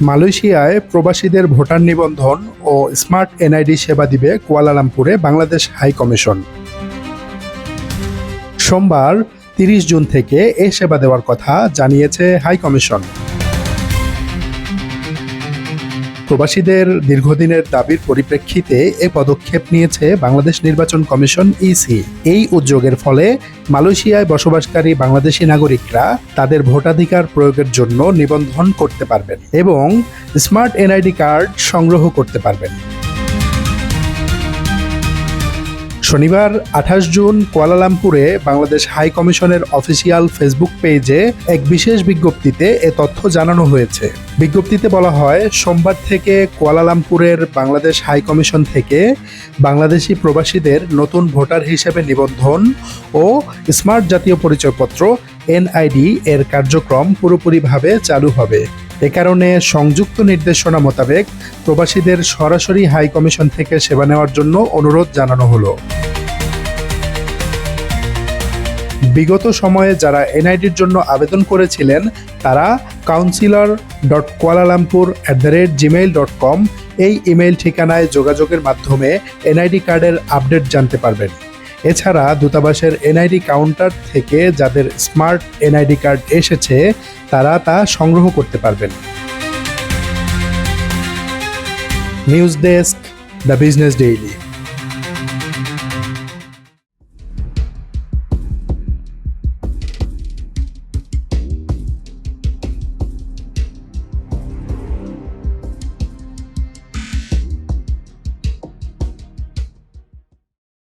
মালয়েশিয়ায় প্রবাসীদের ভোটার নিবন্ধন ও স্মার্ট এনআইডি সেবা দিবে কুয়ালালামপুরে বাংলাদেশ হাই কমিশন। সোমবার তিরিশ জুন থেকে এ সেবা দেওয়ার কথা জানিয়েছে হাই কমিশন। প্রবাসীদের দীর্ঘদিনের দাবির পরিপ্রেক্ষিতে এ পদক্ষেপ নিয়েছে বাংলাদেশ নির্বাচন কমিশন ইসি এই উদ্যোগের ফলে মালয়েশিয়ায় বসবাসকারী বাংলাদেশি নাগরিকরা তাদের ভোটাধিকার প্রয়োগের জন্য নিবন্ধন করতে পারবেন এবং স্মার্ট এনআইডি কার্ড সংগ্রহ করতে পারবেন। শনিবার আঠাশ জুন কুয়ালালামপুরে বাংলাদেশ হাই কমিশনের অফিসিয়াল ফেসবুক পেজে এক বিশেষ বিজ্ঞপ্তিতে এ তথ্য জানানো হয়েছে। বিজ্ঞপ্তিতে বলা হয়, সোমবার থেকে কুয়ালালামপুরের বাংলাদেশ হাই কমিশন থেকে বাংলাদেশি প্রবাসীদের নতুন ভোটার হিসেবে নিবন্ধন ও স্মার্ট জাতীয় পরিচয়পত্র, এনআইডি, এর কার্যক্রম পুরোপুরিভাবে চালু হবে। এ কারণে সংযুক্ত নির্দেশনা মোতাবেক প্রবাসীদের সরাসরি হাই কমিশন থেকে সেবা নেওয়ার জন্য অনুরোধ জানানো হলো। বিগত সময়ে যারা এনআইডির জন্য আবেদন করেছিলেন, তারা councillor dot Kuala Lumpur at the rate Gmail dot com এই ইমেইল ঠিকানায় যোগাযোগের মাধ্যমে এনআইডি কার্ডের আপডেট জানতে পারবেন। এছাড়া দূতাবাসের এনআইডি কাউন্টার থেকে যাদের স্মার্ট এনআইডি কার্ড এসেছে, তারা তা সংগ্রহ করতে পারবেন। News desk the business daily